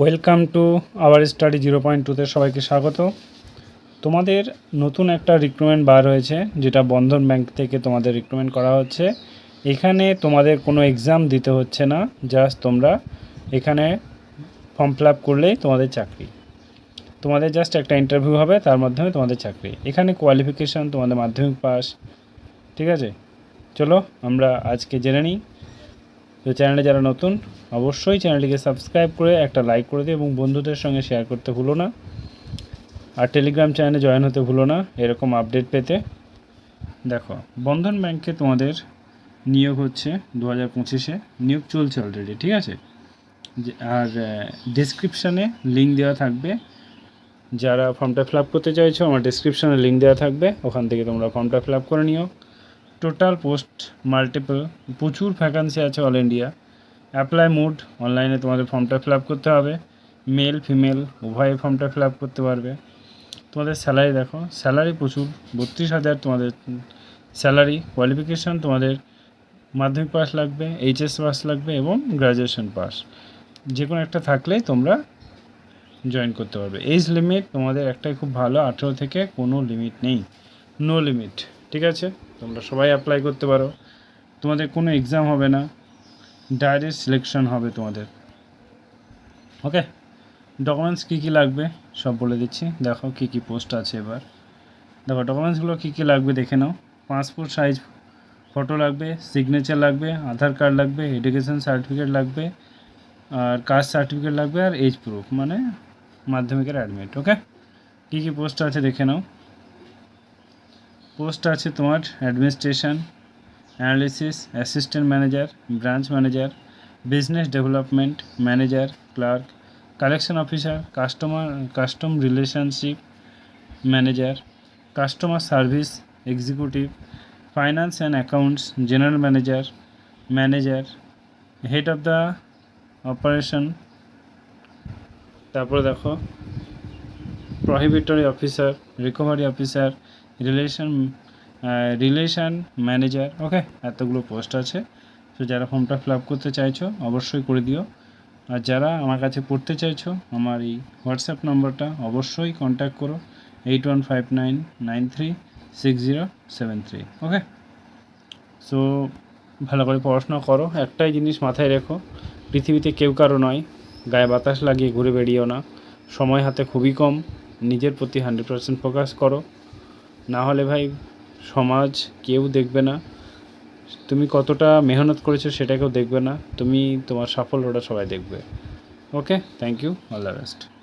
Welcome to our study zero point টুতে সবাইকে স্বাগত। তোমাদের নতুন একটা রিক্রুটমেন্ট বার হয়েছে, যেটা বন্ধন ব্যাংক থেকে তোমাদের রিক্রুটমেন্ট করা হচ্ছে। এখানে তোমাদের কোনো এক্সাম দিতে হচ্ছে না, জাস্ট তোমরা এখানে ফর্ম ফিল আপ করলেই তোমাদের চাকরি। তোমাদের জাস্ট একটা ইন্টারভিউ হবে, তার মাধ্যমে তোমাদের চাকরি। এখানে কোয়ালিফিকেশান তোমাদের মাধ্যমিক পাস, ঠিক আছে? চলো আমরা আজকে জেনে নিই। তো চ্যানেলে যারা নতুন, অবশ্যই চ্যানেলটিকে সাবস্ক্রাইব করে একটা লাইক করে দিও এবং বন্ধুদের সঙ্গে শেয়ার করতে ভুলো না। আর টেলিগ্রাম চ্যানেলে জয়েন হতে ভুলো না, এরকম আপডেট পেতে। দেখো, বন্ধন ব্যাংকে তোমাদের নিয়োগ হচ্ছে দু হাজার পঁচিশে। নিয়োগ চলছে অলরেডি ঠিক আছে? আর ডিসক্রিপশানে লিঙ্ক দেওয়া থাকবে। যারা ফর্মটা ফিল আপ করতে চাইছো, আমার ডিসক্রিপশানে লিঙ্ক দেওয়া থাকবে। ওখান থেকে তোমরা ফর্মটা ফিল আপ করে নিও। টোটাল পোস্ট মাল্টিপল প্রচুর ভ্যাকান্সি আছে অল ইন্ডিয়া অ্যাপ্লাই মুড অনলাইনে তোমাদের ফর্মটা ফিল করতে হবে। মেল ফিমেল উভয়ে ফর্মটা ফিল করতে পারবে। তোমাদের স্যালারি দেখো স্যালারি প্রচুর, বত্রিশ হাজার তোমাদের স্যালারি কোয়ালিফিকেশান তোমাদের মাধ্যমিক পাস লাগবে এইচএস পাস লাগবে এবং গ্র্যাজুয়েশন পাস যে কোনো একটা থাকলেই তোমরা জয়েন করতে পারবে। এজ লিমিট তোমাদের একটাই খুব ভালো, আঠেরো থেকে কোনো লিমিট নেই। নো লিমিট ঠিক আছে? তোমরা সবাই অ্যাপ্লাই করতে পারো। তোমাদের কোনো এক্সাম হবে না। ডাইরেক্ট সিলেকশন হবে তোমাদের। ওকে ডকুমেন্টস কী কী লাগবে? সব বলে দিচ্ছি। দেখো কী কী পোস্ট আছে এবার। দেখো ডকুমেন্টসগুলো কী কী লাগবে দেখে নাও। পাসপোর্ট সাইজ ফটো লাগবে সিগনেচার লাগবে, আধার কার্ড লাগবে এডুকেশন সার্টিফিকেট লাগবে, আর কাস্ট সার্টিফিকেট লাগবে, আর এজ প্রুফ মানে মাধ্যমিকের অ্যাডমিট ওকে কী কী পোস্ট আছে দেখে নাও। পোস্ট আছে তোমার administration, analysis, assistant manager, branch manager, business development manager, clerk, collection officer, customer, custom relationship manager, customer service executive, finance and accounts, general manager manager, head of the operation, তারপরে দেখো, prohibitory officer, recovery officer relation relation manager okay এতগুলো post আছে। তো যারা ফর্মটা feel করতে চাইছো, অবশ্যই করে দিও। আর যারা আমার কাছে পড়তে চাইছো, আমার এই হোয়াটসঅ্যাপ নম্বরটা অবশ্যই কন্ট্যাক্ট করো। Eight one five nine nine three six zero seven three okay so ভালো করে পড়াশোনা করো। একটাই জিনিস মাথায় রেখো, পৃথিবীতে কেউ কারও নয়, গায়ে বাতাস লাগিয়ে ঘুরে বেরিয়েও না। সময় হাতে খুবই কম, নিজের প্রতি হান্ড্রেড পার্সেন্ট ফোকাস করো। না হলে ভাই সমাজ কেউ দেখবে না। তুমি কতটা মেহনত করেছ সেটা কেউ দেখবে না। তুমি তোমার সাফল্যটা সবাই দেখবে। Okay thank you all the best